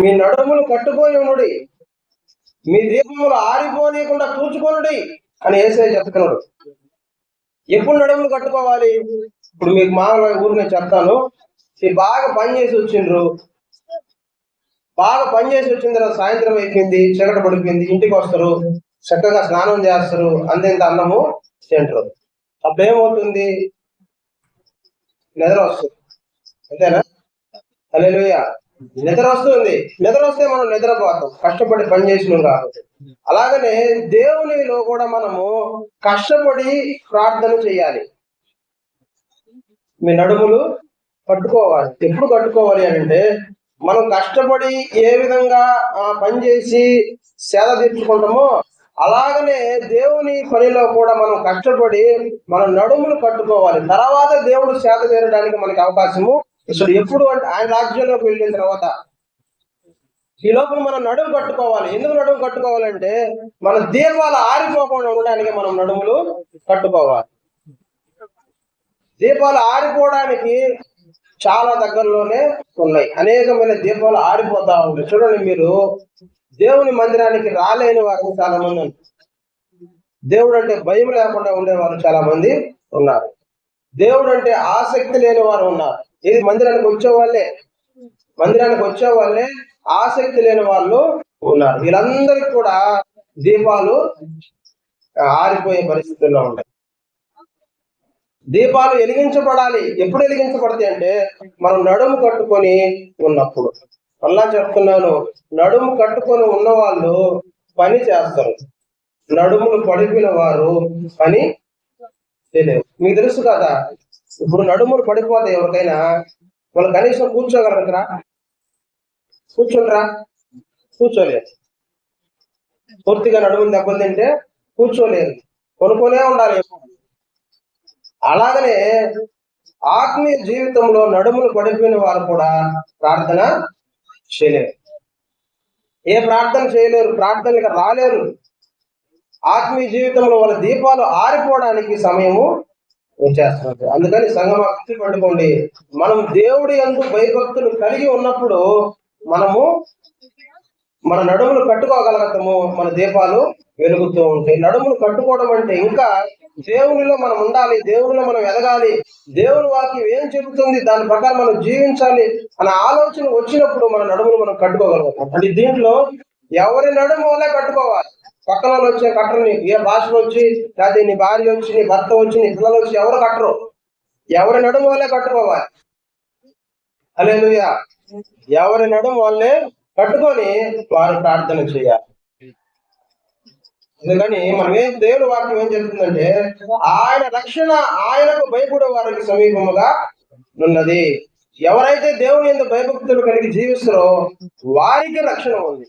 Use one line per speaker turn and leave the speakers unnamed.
మీ నడుములు కట్టుకొని ఉండు మీ దీపములు ఆరిపోనీయకుండా చూచుకొనుడి అని ఏసై చెప్తున్నాడు. ఎప్పుడు నడుములు కట్టుకోవాలి? ఇప్పుడు మీకు మామూలుగా ఊరు నేను చెప్తాను. మీరు బాగా పని చేసి వచ్చిండ్రు. బాగా పని చేసి వచ్చిన తర్వాత సాయంత్రం అయిపోయింది చీకటి పడిపోయింది ఇంటికి వస్తారు. చక్కగా స్నానం చేస్తారు అంతేంత అన్నము తింటారు. అప్పుడు ఏమవుతుంది నిద్ర వస్తుంది. అంతేనా? అలెలుయ్య నిద్ర వస్తుంది. నిద్ర వస్తే మనం నిద్రపోతాం. కష్టపడి పని చేసినాం కాదు. అలాగనే దేవునిలో కూడా మనము కష్టపడి ప్రార్థన చేయాలి. మీ నడుములు కట్టుకోవాలి. ఎప్పుడు కట్టుకోవాలి అంటే మనం కష్టపడి ఏ విధంగా ఆ, పని చేసి సేద తీర్చుకుంటామో అలాగనే దేవుని పనిలో కూడా మనం కష్టపడి మన నడుములు కట్టుకోవాలి. తర్వాత దేవుడు సేద తీరడానికి మనకి అవకాశము అసలు ఎప్పుడు అంటే ఆయన రాజ్యంలోకి వెళ్ళిన తర్వాత ఈ లోపల మనం నడుము కట్టుకోవాలి. ఎందుకు నడుము కట్టుకోవాలంటే మన దీపాలు ఆరిపోకుండా ఉండడానికి మనం నడుములు కట్టుకోవాలి. దీపాలు ఆరిపోవడానికి చాలా దగ్గరలోనే ఉన్నాయి. అనేకమైన దీపాలు ఆరిపోతా ఉన్నాయి. చూడండి మీరు దేవుని మందిరానికి రాలేని వారు చాలా మంది ఉన్నారు. దేవుడు అంటే భయం లేకుండా ఉండేవారు చాలా మంది ఉన్నారు. దేవుడు అంటే ఆసక్తి లేని వారు ఉన్నారు. ఇది మందిరానికి వచ్చే వాళ్ళే? మందిరానికి వచ్చే వాళ్ళే ఆసక్తి లేని వాళ్ళు ఉన్నారు. వీళ్ళందరికీ కూడా దీపాలు ఆరిపోయే పరిస్థితుల్లో ఉంటాయి. దీపాలు వెలిగించబడాలి. ఎప్పుడు వెలిగించబడతాయి అంటే మనం నడుము కట్టుకొని ఉన్నప్పుడు. అలా చెప్తున్నాను నడుము కట్టుకొని ఉన్న వాళ్ళు పని చేస్తారు. నడుములు పడిపిన వారు పని తెలియదు మీకు తెలుసు కదా ఇప్పుడు నడుములు పడిపోతే ఎవరికైనా. వాళ్ళు కనీసం కూర్చోగలరా కూర్చుంటారా కూర్చోలేదు. పూర్తిగా నడుములు దెబ్బతింటే కూర్చోలేరు కొనుక్కొనే ఉండాలి అలాగనే ఆత్మీయ జీవితంలో నడుములు పడిపోయిన వారు కూడా ప్రార్థన చేయలేరు. ఏ ప్రార్థన చేయలేరు ప్రార్థనలకు రాలేరు. ఆత్మీయ జీవితంలో వాళ్ళ దీపాలు ఆరిపోవడానికి సమయము చేస్తున్నారు అందుకని సంగమ భక్తి పట్టుకోండి. మనం దేవుడి అందు భయభక్తులు కలిగి ఉన్నప్పుడు మనము మన నడుములు కట్టుకోగలుగుతాము మన దీపాలు వెలుగుతూ ఉంటాయి. నడుములు కట్టుకోవడం అంటే ఇంకా దేవునిలో మనం ఉండాలి దేవునిలో మనం ఎదగాలి. దేవుని వాక్యం ఏం చెబుతుంది? దాని ప్రకారం మనం జీవించాలి అనే ఆలోచన వచ్చినప్పుడు మన నడుములు మనం కట్టుకోగలుగుతాం. అంటే దీంట్లో ఎవరి నడుము వల్లే కట్టుకోవాలి? పక్కన వాళ్ళు వచ్చే కట్టరు నీకు. ఏ భాషలో వచ్చి లేకపోతే నీ భార్య వచ్చి నీ భర్త వచ్చి నీ పిల్లలు వచ్చి ఎవరు కట్టరు. ఎవరి నడుము వాళ్ళే కట్టుకోవాలి అలేలుయా ఎవరి నడుము వాళ్ళే కట్టుకొని వారు ప్రార్థన చేయాలి. ఎందుకని మనం ఏం దేవుని వాక్యం ఏం చెప్తుందంటే ఆయన రక్షణ ఆయనకు భయపడే వారికి సమీపముగా ఉన్నది. ఎవరైతే దేవుని ఎందుకు భయభక్తులు కలిగి జీవిస్తారో వారికి రక్షణ ఉంది.